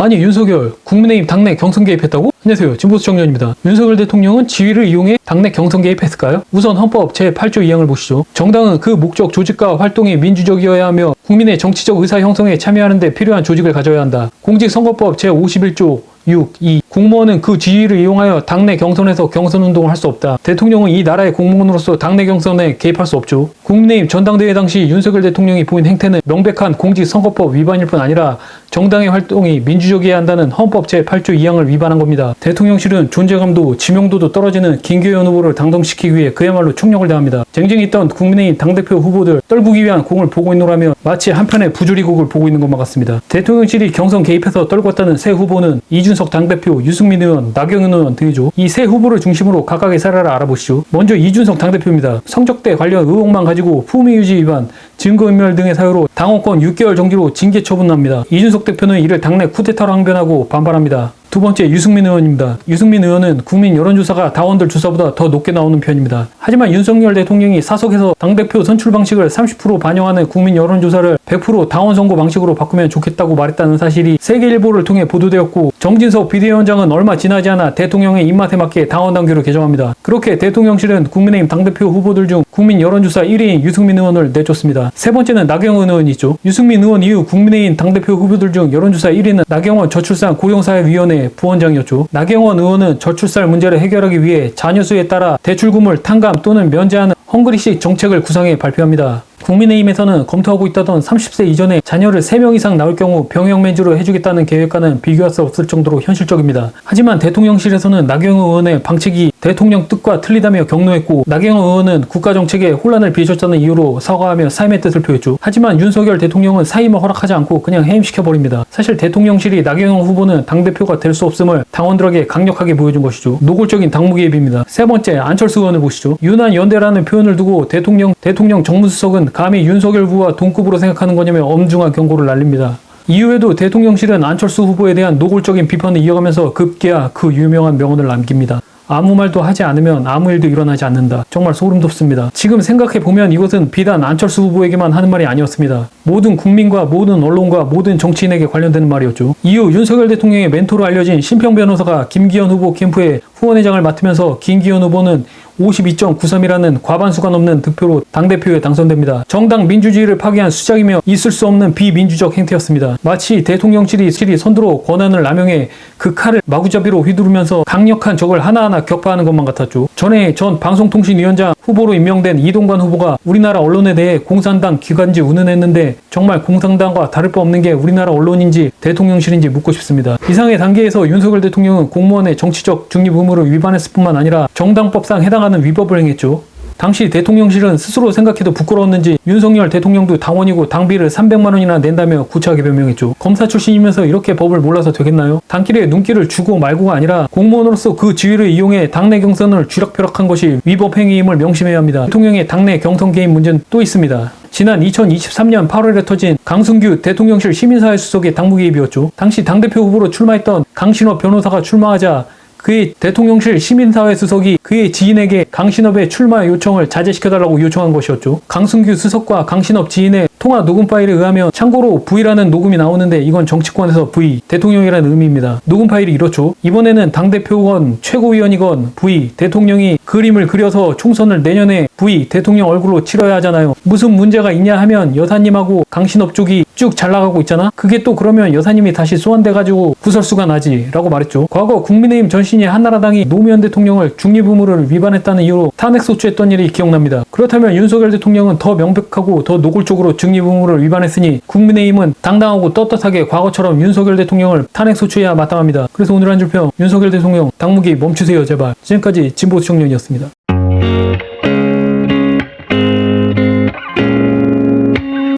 아니 윤석열 국민의힘 당내 경선 개입했다고? 안녕하세요 진보수 청년입니다. 윤석열 대통령은 지위를 이용해 당내 경선 개입했을까요? 우선 헌법 제8조 2항을 보시죠. 정당은 그 목적 조직과 활동이 민주적이어야 하며 국민의 정치적 의사 형성에 참여하는 데 필요한 조직을 가져야 한다. 공직선거법 제51조 6. 2. 공무원은 그 지위를 이용하여 당내 경선에서 경선 운동을 할 수 없다. 대통령은 이 나라의 공무원으로서 당내 경선에 개입할 수 없죠. 국민의힘 전당대회 당시 윤석열 대통령이 보인 행태는 명백한 공직선거법 위반일 뿐 아니라 정당의 활동이 민주적이어야 한다는 헌법 제8조 2항을 위반한 겁니다. 대통령실은 존재감도 지명도도 떨어지는 김기현 후보를 당선시키기 위해 그야말로 총력을 다합니다. 쟁쟁이 있던 국민의힘 당대표 후보들 떨구기 위한 공을 보고 있노라며 마치 한편의 부조리국을 보고 있는 것만 같습니다. 대통령실이 경선 개입해서 떨궜다는 새 후보는 이준석 당대표, 유승민 의원, 나경원 의원 등이죠. 이 세 후보를 중심으로 각각의 사례를 알아보시죠. 먼저 이준석 당대표입니다. 성적대 관련 의혹만 가지고 품위 유지 위반, 증거인멸 등의 사유로 당원권 6개월 정지로 징계 처분합니다. 이준석 대표는 이를 당내 쿠데타로 항변하고 반발합니다. 두 번째 유승민 의원입니다. 유승민 의원은 국민 여론조사가 당원들 조사보다 더 높게 나오는 편입니다. 하지만 윤석열 대통령이 사석에서 당대표 선출 방식을 30% 반영하는 국민 여론조사를 100% 당원 선거 방식으로 바꾸면 좋겠다고 말했다는 사실이 세계일보를 통해 보도되었고 정진석 비대위원장은 얼마 지나지 않아 대통령의 입맛에 맞게 당원 당규를 개정합니다. 그렇게 대통령실은 국민의힘 당대표 후보들 중 국민 여론조사 1위인 유승민 의원을 내줬습니다. 세 번째는 나경원 의원이죠. 유승민 의원 이후 국민의힘 당대표 후보들 중 여론조사 1위는 나경원 저출산 고용사회위원회 부원장이었죠. 나경원 의원은 저출산 문제를 해결하기 위해 자녀 수에 따라 대출금을 탕감 또는 면제하는 헝그리식 정책을 구상해 발표합니다. 국민의힘에서는 검토하고 있다던 30세 이전에 자녀를 3명 이상 낳을 경우 병역免除로 해주겠다는 계획과는 비교할 수 없을 정도로 현실적입니다. 하지만 대통령실에서는 나경원 의원의 방책이 대통령 뜻과 틀리다며 경로했고 나경원 의원은 국가정책에 혼란을 빚었다는 이유로 사과하며 사임의 뜻을 표했죠. 하지만 윤석열 대통령은 사임을 허락하지 않고 그냥 해임시켜버립니다. 사실 대통령실이 나경원 후보는 당대표가 될 수 없음을 당원들에게 강력하게 보여준 것이죠. 노골적인 당무 개입입니다. 세 번째 안철수 의원을 보시죠. 유난 연대라는 표현을 두고 대통령 대통령 정무수석은 감히 윤석열 후보와 동급으로 생각하는 거냐며 엄중한 경고를 날립니다. 이후에도 대통령실은 안철수 후보에 대한 노골적인 비판을 이어가면서 급기야 그 유명한 명언을 남깁니다. 아무 말도 하지 않으면 아무 일도 일어나지 않는다. 정말 소름 돋습니다. 지금 생각해 보면 이것은 비단 안철수 후보에게만 하는 말이 아니었습니다. 모든 국민과 모든 언론과 모든 정치인에게 관련되는 말이었죠. 이후 윤석열 대통령의 멘토로 알려진 심평 변호사가 김기현 후보 캠프의 후원회장을 맡으면서 김기현 후보는 52.93이라는 과반수가 넘는 득표로 당대표에 당선됩니다. 정당 민주주의를 파괴한 수작이며 있을 수 없는 비민주적 행태였습니다. 마치 대통령실이 실이 선두로 권한을 남용해 그 칼을 마구잡이로 휘두르면서 강력한 적을 하나하나 격파하는 것만 같았죠. 전에 전 방송통신위원장 후보로 임명된 이동관 후보가 우리나라 언론에 대해 공산당 기관지 운운했는데 정말 공산당과 다를 바 없는 게 우리나라 언론인지 대통령실인지 묻고 싶습니다. 이상의 단계에서 윤석열 대통령은 공무원의 정치적 중립 의무를 위반했을 뿐만 아니라 정당법상 해당하는 위법을 행했죠. 당시 대통령실은 스스로 생각해도 부끄러웠는지 윤석열 대통령도 당원이고 당비를 300만 원이나 낸다며 구차하게 변명했죠. 검사 출신이면서 이렇게 법을 몰라서 되겠나요? 단길에 눈길을 주고 말고가 아니라 공무원으로서 그 지위를 이용해 당내 경선을 쥐락펴락한 것이 위법 행위임을 명심해야 합니다. 대통령의 당내 경선 개입 문제는 또 있습니다. 지난 2023년 8월에 터진 강승규 대통령실 시민사회 수석의 당무 개입이었죠. 당시 당대표 후보로 출마했던 강신업 변호사가 출마하자 그의 대통령실 시민사회 수석이 그의 지인에게 강신업의 출마 요청을 자제시켜달라고 요청한 것이었죠. 강승규 수석과 강신업 지인의 통화 녹음 파일에 의하면 참고로 V라는 녹음이 나오는데 이건 정치권에서 V, 대통령이라는 의미입니다. 녹음 파일이 이렇죠. 이번에는 당대표건 최고위원이건 V, 대통령이 그림을 그려서 총선을 내년에 V, 대통령 얼굴로 치러야 하잖아요. 무슨 문제가 있냐 하면 여사님하고 강신업 쪽이 쭉 잘 나가고 있잖아? 그게 또 그러면 여사님이 다시 소환돼가지고 구설수가 나지 라고 말했죠. 과거 국민의힘 전신이 한나라당이 노무현 대통령을 중립의무를 위반했다는 이유로 탄핵소추했던 일이 기억납니다. 그렇다면 윤석열 대통령은 더 명백하고 더 노골적으로 중립의무를 위반했으니 국민의힘은 당당하고 떳떳하게 과거처럼 윤석열 대통령을 탄핵소추해야 마땅합니다. 그래서 오늘 한 줄평 윤석열 대통령 당무기 멈추세요 제발. 지금까지 진보 청년이었습니다.